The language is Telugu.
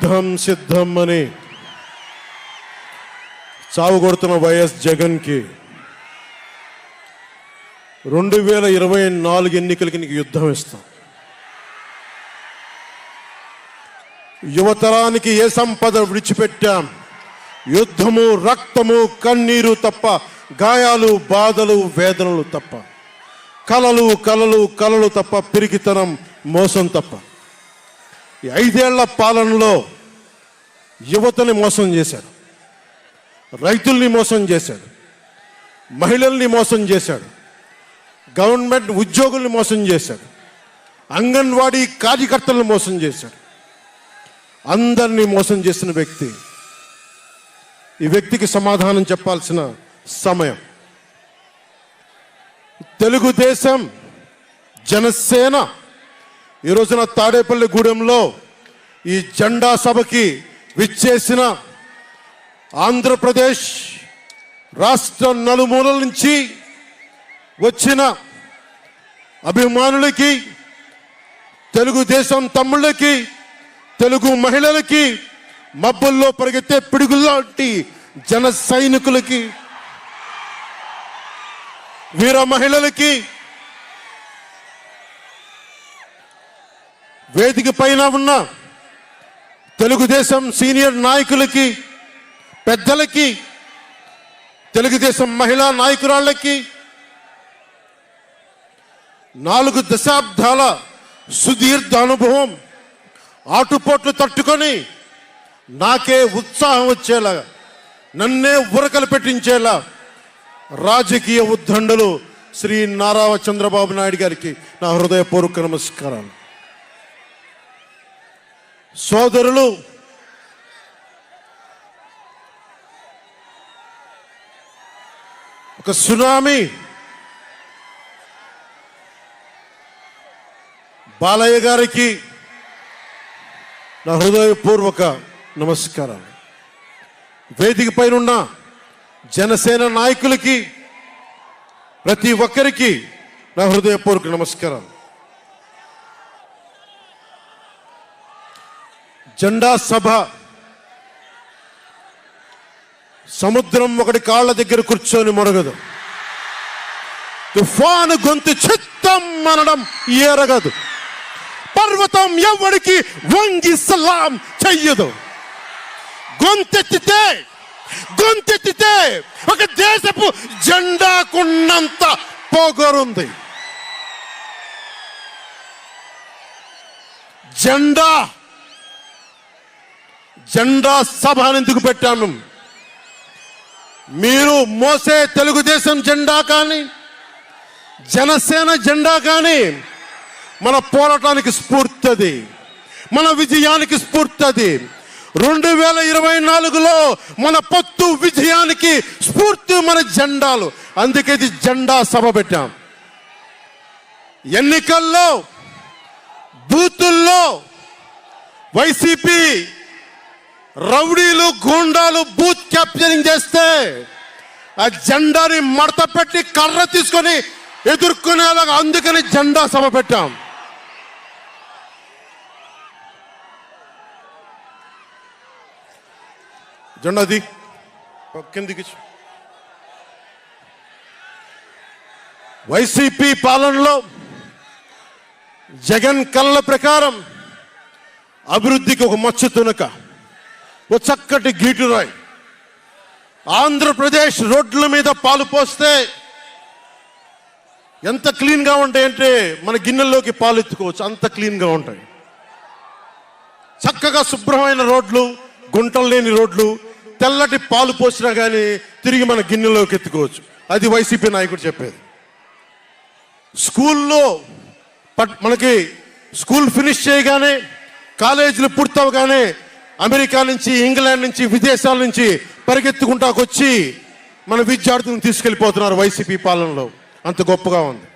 సిద్ధం సిద్ధం అని చావు కొడుతున్న వైఎస్ జగన్కి రెండు వేల ఇరవై నాలుగు ఎన్నికలకి నీకు యుద్ధం ఇస్తాం. యువతరానికి ఏ సంపద విడిచిపెట్టాం? యుద్ధము రక్తము కన్నీరు తప్ప గాయాలు బాధలు వేదనలు తప్ప. కలలు కలలు కలలు తప్ప పిరికితనం మోసం తప్ప. ఈ ఐదేళ్ళ పాలనలో యువతని మోసం చేశాడు. రైతుల్ని మోసం చేశాడు. మహిళల్ని మోసం చేశాడు. గవర్నమెంట్ ఉద్యోగుల్ని మోసం చేశాడు. అంగన్వాడీ కార్యకర్తలను మోసం చేశాడు. అందరినీ మోసం చేసిన వ్యక్తి. ఈ వ్యక్తికి సమాధానం చెప్పాల్సిన సమయం. తెలుగుదేశం జనసేన ఈ రోజున తాడేపల్లి గూడెంలో ఈ జెండా సభకి విచ్చేసిన ఆంధ్రప్రదేశ్ రాష్ట్ర నలుమూలల నుంచి వచ్చిన అభిమానులకి తెలుగుదేశం తమ్ముళ్ళకి తెలుగు మహిళలకి మబ్బుల్లో పరిగెత్తే పిడుగుల్లాంటి జన సైనికులకి వీర మహిళలకి వేదిక పైన ఉన్న తెలుగుదేశం సీనియర్ నాయకులకి పెద్దలకి తెలుగుదేశం మహిళా నాయకురాళ్ళకి నాలుగు దశాబ్దాల సుదీర్ఘ అనుభవం ఆటుపోట్లు తట్టుకొని నాకే ఉత్సాహం వచ్చేలా నన్నే ఉరకలు పెట్టించేలా రాజకీయ ఉద్దండలు శ్రీ నారా చంద్రబాబు నాయుడు గారికి నా హృదయపూర్వక నమస్కారాలు. సోదరులు ఒక సునామీ బాలయ్య గారికి నా హృదయపూర్వక నమస్కారాలు. వేదిక పైనన్న జనసేన నాయకులకి ప్రతి ఒక్కరికి నా హృదయపూర్వక నమస్కారాలు. జెండా సభ. సముద్రం ఒకటి కాళ్ళ దగ్గర కూర్చొని మొరగదు. తుఫాను గొంతు చిత్తం అనడం ఎరగదు పర్వతం ఎవరికి వంగి సలాం చెయ్యదు. గొంతెత్తితే గొంతెత్తితే ఒక దేశపు జెండాకున్నంత పొగరుంది. జెండా జెండా సభ అని ఎందుకు పెట్టాను? మీరు మోసే తెలుగుదేశం జెండా కానీ జనసేన జెండా కానీ మన పోరాటానికి స్ఫూర్తి మన విజయానికి స్ఫూర్తి రెండు వేల ఇరవై నాలుగులో మన పొత్తు విజయానికి స్ఫూర్తి మన జెండాలు. అందుకే ఇది జెండా సభ పెట్టాం. ఎన్నికల్లో బూతుల్లో వైసీపీ రౌడీలు గూండాలు బూత్ క్యాప్చరింగ్ చేస్తే ఆ జెండాని మడత పెట్టి కర్ర తీసుకొని ఎదుర్కొనేలాగా అందుకని జెండా సభ పెట్టాం. జెండాది కిందికి వైసీపీ పాలనలో జగన్ కళ్ళ ప్రకారం అభివృద్ధికి ఒక మచ్చ తునక. ఓ చక్కటి గీటురాయి ఆంధ్రప్రదేశ్ రోడ్ల మీద పాలు పోస్తే ఎంత క్లీన్గా ఉంటాయంటే మన గిన్నెల్లోకి పాలు ఎత్తుకోవచ్చు. అంత క్లీన్గా ఉంటాయి. చక్కగా శుభ్రమైన రోడ్లు గుంటలు లేని రోడ్లు తెల్లటి పాలు పోసినా కానీ తిరిగి మన గిన్నెలోకి ఎత్తుకోవచ్చు. అది వైసీపీ నాయకుడు చెప్పేది. స్కూల్లో పట్- మనకి స్కూల్ ఫినిష్ చేయగానే కాలేజీలు పూర్తవగానే అమెరికా నుంచి ఇంగ్లాండ్ నుంచి విదేశాల నుంచి పరిగెత్తుకుంటాకొచ్చి మన విద్యార్థులను తీసుకెళ్ళిపోతున్నారు వైసీపీ పాలనలో. అంత గొప్పగా ఉంది.